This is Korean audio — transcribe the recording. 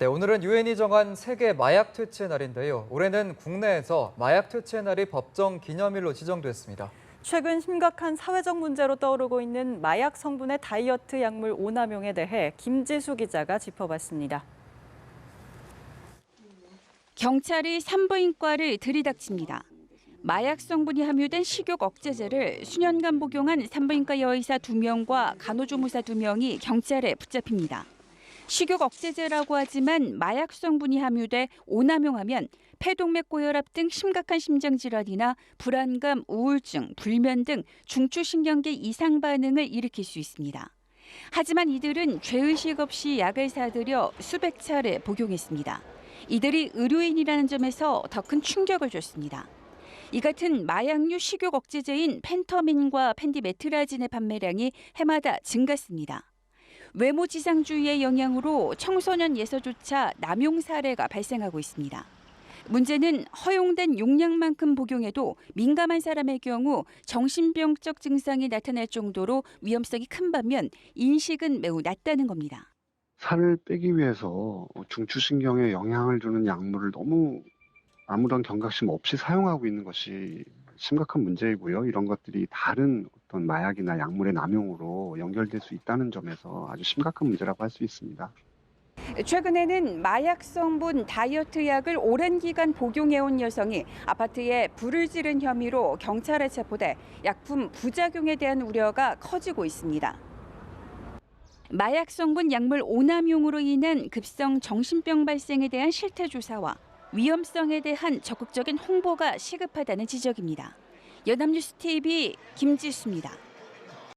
네, 오늘은 유엔이 정한 세계 마약 퇴치 날인데요. 올해는 국내에서 마약 퇴치 날이 법정 기념일로 지정됐습니다. 최근 심각한 사회적 문제로 떠오르고 있는 마약 성분의 다이어트 약물 오남용에 대해 김지수 기자가 짚어봤습니다. 경찰이 산부인과를 들이닥칩니다. 마약 성분이 함유된 식욕 억제제를 수년간 복용한 산부인과 여의사 2명과 간호조무사 2명이 경찰에 붙잡힙니다. 식욕 억제제라고 하지만 마약 성분이 함유돼 오남용하면 폐동맥 고혈압 등 심각한 심장 질환이나 불안감, 우울증, 불면 등 중추신경계 이상 반응을 일으킬 수 있습니다. 하지만 이들은 죄의식 없이 약을 사들여 수백 차례 복용했습니다. 이들이 의료인이라는 점에서 더 큰 충격을 줬습니다. 이 같은 마약류 식욕 억제제인 펜터민과 펜디메트라진의 판매량이 해마다 증가했습니다. 외모 지상주의의 영향으로 청소년 예서조차 남용 사례가 발생하고 있습니다. 문제는 허용된 용량만큼 복용해도 민감한 사람의 경우 정신병적 증상이 나타날 정도로 위험성이 큰 반면 인식은 매우 낮다는 겁니다. 살을 빼기 위해서 중추신경에 영향을 주는 약물을 너무 아무런 경각심 없이 사용하고 있는 것이 심각한 문제이고요. 이런 것들이 다른 어떤 마약이나 약물의 남용으로 연결될 수 있다는 점에서 아주 심각한 문제라고 할 수 있습니다. 최근에는 마약 성분 다이어트 약을 오랜 기간 복용해온 여성이 아파트에 불을 지른 혐의로 경찰에 체포돼 약품 부작용에 대한 우려가 커지고 있습니다. 마약 성분 약물 오남용으로 인한 급성 정신병 발생에 대한 실태 조사와 위험성에 대한 적극적인 홍보가 시급하다는 지적입니다. 연합뉴스 TV 김지수입니다.